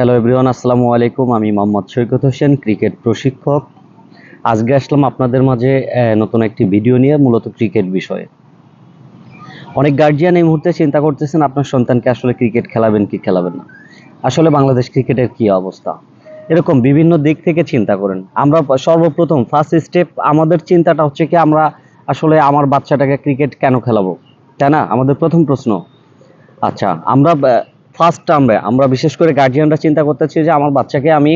Hello everyone আসসালামু আলাইকুম। আমি মোহাম্মদ সৈকত হোসেন, ক্রিকেট প্রশিক্ষক। আজকে আসলাম আপনাদের মাঝে নতুন একটি ভিডিও নিয়ে, মূলত ক্রিকেট বিষয়ে। অনেক গার্জিয়ান এই মুহূর্তে চিন্তা করতেছেন, আপনার সন্তানকে আসলে ক্রিকেট খেলাবেন কি খেলাবেন না। আসলে বাংলাদেশ ক্রিকেটের কি অবস্থা? এরকম বিভিন্ন দিক থেকে চিন্তা করেন। আমরা সর্বপ্রথম ফার্স্ট স্টেপ আমাদের চিন্তাটা হচ্ছে কি, আমরা আসলে আমার বাচ্চাটাকে ক্রিকেট কেন খেলাবো? তাই না? আমাদের প্রথম প্রশ্ন। আচ্ছা আমরা ফার্স্ট টার্মে আমরা বিশেষ করে গার্জিয়ানরা চিন্তা করতেছি যে আমার বাচ্চাকে আমি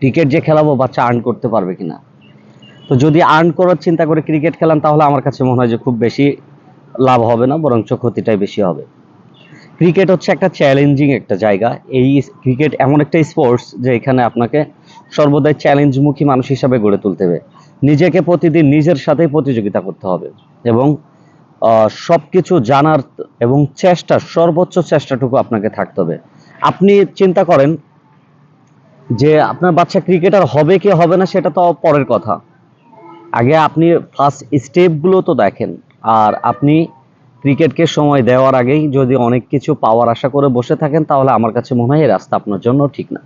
ক্রিকেট যে খেলাবো, বাচ্চা আর্ন করতে পারবে কিনা। তো যদি আর্ন করার চিন্তা করে ক্রিকেট খেলান তাহলে আমার কাছে মনে হয় যে খুব বেশি লাভ হবে না, বরঞ্চ ক্ষতিটাই বেশি হবে। ক্রিকেট হচ্ছে একটা চ্যালেঞ্জিং একটা জায়গা। এই ক্রিকেট এমন একটা স্পোর্টস যে এখানে আপনাকে সর্বদাই চ্যালেঞ্জমুখী মানুষ হিসাবে গড়ে তুলতে হবে। নিজেকে প্রতিদিন নিজের সাথেই প্রতিযোগিতা করতে হবে এবং সব কিছু জানার এবং চেষ্টা, সর্বোচ্চ চেষ্টাটুকু আপনাকে থাকতে হবে। আপনি চিন্তা করেন যে আপনার বাচ্চা ক্রিকেটার হবে কি হবে না সেটা তো পরের কথা। আগে আপনি ফার্স্ট স্টেপগুলো তো দেখেন, আর আপনি ক্রিকেটকে সময় দেওয়ার আগেই যদি অনেক কিছু পাওয়ার আশা করে বসে থাকেন, তাহলে আমার কাছে মনে হয় এই রাস্তা আপনার জন্য ঠিক না।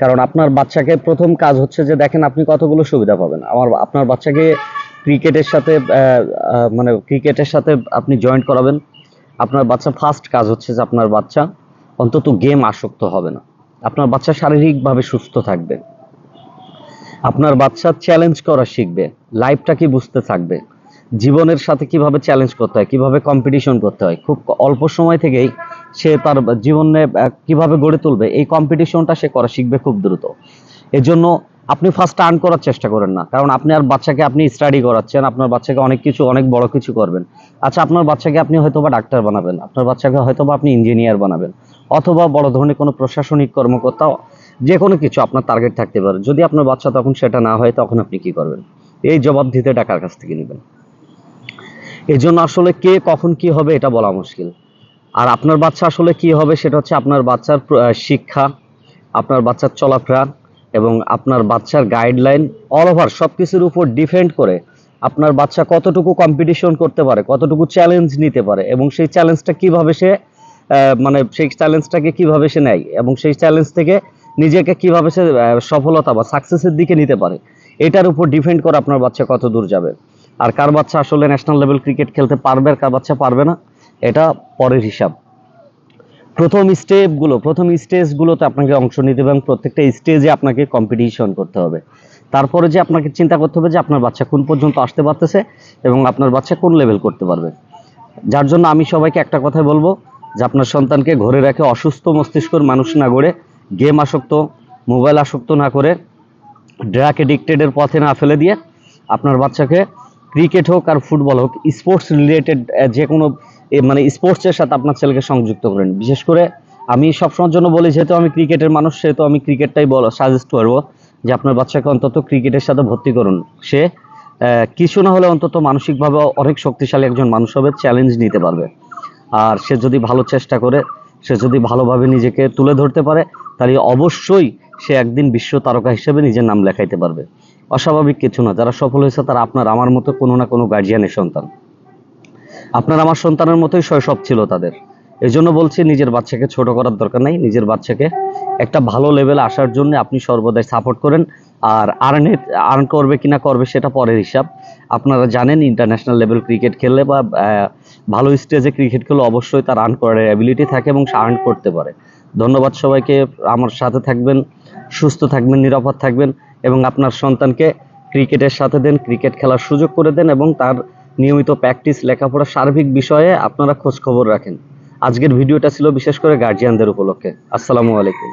কারণ আপনার বাচ্চাকে প্রথম কাজ হচ্ছে যে দেখেন আপনি কতগুলো সুবিধা পাবেন। আমার আপনার বাচ্চাকে ক্রিকেটের সাথে মানে ক্রিকেটের সাথে আপনি জয়েন্ট করাবেন। আপনার বাচ্চা ফার্স্ট কাজ হচ্ছে যে আপনার বাচ্চা অন্তত গেম আসক্ত হবে না। আপনার বাচ্চা শারীরিকভাবে সুস্থ থাকবে। আপনার বাচ্চা চ্যালেঞ্জ করা শিখবে। লাইফটা কি বুঝতে থাকবে? জীবনের সাথে কীভাবে চ্যালেঞ্জ করতে হয়? কীভাবে কম্পিটিশন করতে হয়? খুব অল্প সময় থেকেই সে তার জীবনে কীভাবে গড়ে তুলবে? এই কম্পিটিশনটা সে করা শিখবে খুব দ্রুত। এজন্য আপনি ফার্স্ট আর্ন করার চেষ্টা করেন না। কারণ আপনি আর বাচ্চাকে আপনি স্টাডি করাচ্ছেন, আপনার বাচ্চাকে অনেক কিছু, অনেক বড় কিছু করবেন। আচ্ছা আপনার বাচ্চাকে আপনি হয়তো বা ডাক্তার বানাবেন, আপনার বাচ্চাকে হয়তোবা আপনি ইঞ্জিনিয়ার বানাবেন, অথবা বড় ধরনের কোনো প্রশাসনিক কর্মকর্তা যে কোনো কিছু আপনার টার্গেট থাকতে পারে। যদি আপনার বাচ্চা তখন সেটা না হয়, তখন আপনি কি করবেন? এই জবাব দিতে টাকার কাছ থেকে নেবেন। এই জন্য আসলে কে কখন কি হবে এটা বলা মুশকিল। আর আপনার বাচ্চা আসলে কি হবে সেটা হচ্ছে আপনার বাচ্চার শিক্ষা, আপনার বাচ্চার চলাফেরা এবং আপনার বাচ্চার গাইডলাইন অল ওভার সব কিছুর উপর ডিপেন্ড করে আপনার বাচ্চা কতটুকু কম্পিটিশন করতে পারে, কতটুকু চ্যালেঞ্জ নিতে পারে এবং সেই চ্যালেঞ্জটা কীভাবে সে মানে সেই চ্যালেঞ্জটাকে কীভাবে সে নেয় এবং সেই চ্যালেঞ্জ থেকে নিজেকে কীভাবে সে সফলতা বা সাকসেসের দিকে নিতে পারে, এটার উপর ডিপেন্ড করে আপনার বাচ্চা কত দূর যাবে। আর কার বাচ্চা আসলে ন্যাশনাল লেভেল ক্রিকেট খেলতে পারবে আর কার বাচ্চা পারবে না, এটা পরের হিসাব। প্রথম স্টেপগুলো প্রথম স্টেজগুলোতে আপনাকে অংশ নিতে হবে এবং প্রত্যেকটা স্টেজে আপনাকে কম্পিটিশন করতে হবে। তারপরে যে আপনাকে চিন্তা করতে হবে যে আপনার বাচ্চা কোন পর্যন্ত আসতে পারতেছে এবং আপনার বাচ্চা কোন লেভেল করতে পারবে। যার জন্য আমি সবাইকে একটা কথাই বলব যে আপনার সন্তানকে ঘরে রেখে অসুস্থ মস্তিষ্কর মানুষ না গড়ে গেম আসক্ত মোবাইল আসক্ত না করে ড্রাগ এডিক্টেডের পথে না ফেলে দিয়ে আপনার বাচ্চাকে ক্রিকেট হোক আর ফুটবল হোক স্পোর্টস রিলেটেড যে কোনো মানে স্পোর্টসের সাথে আপনার ছেলেকে সংযুক্ত করেন। বিশেষ করে আমি সবসময়ের জন্য বলি, যেহেতু আমি ক্রিকেটের মানুষ, সেহেতু আমি ক্রিকেটটাই বলো সাজেস্ট করব যে আপনার বাচ্চাকে অন্তত ক্রিকেটের সাথে ভর্তি করুন। সে কিছু না হলে অন্তত মানসিকভাবে অনেক শক্তিশালী একজন মানুষ হবে চ্যালেঞ্জ নিতে পারবে। আর সে যদি ভালো চেষ্টা করে, সে যদি ভালোভাবে নিজেকে তুলে ধরতে পারে, তাহলে অবশ্যই সে একদিন বিশ্ব তারকা হিসেবে নিজের নাম লেখাইতে পারবে। অস্বাভাবিক কিছু না, যারা সফল হয়েছে তারা আপনার, আমার মতো কোনো না কোনো গার্জিয়ানের সন্তান। আপনার আমার সন্তানের মতোই শৈশব ছিল তাদের। এই জন্য বলছি, নিজের বাচ্চাকে ছোট করার দরকার নাই। নিজের বাচ্চাকে একটা ভালো লেভেলে আসার জন্য আপনি সর্বদাই সাপোর্ট করেন। আর আর্নের আর্ন করবে কিনা করবে সেটা পরের হিসাব। আপনারা জানেন ইন্টারন্যাশনাল লেভেল ক্রিকেট খেললে বা ভালো স্টেজে ক্রিকেট খেললে অবশ্যই তার আর্ন করার অ্যাবিলিটি থাকে এবং সে আর্ন করতে পারে। ধন্যবাদ সবাইকে। আমার সাথে থাকবেন, সুস্থ থাকবেন, নিরাপদ থাকবেন এবং আপনার সন্তানকে ক্রিকেটের সাথে দেন ক্রিকেট খেলার সুযোগ করে দেন এবং তার নিয়মিত প্র্যাকটিস, লেখাপড়া, সার্বিক বিষয়ে আপনারা খোঁজ খবর রাখেন। আজকের ভিডিওটা ছিল বিশেষ করে গার্জিয়ানদের উপলক্ষে। আসসালামু আলাইকুম।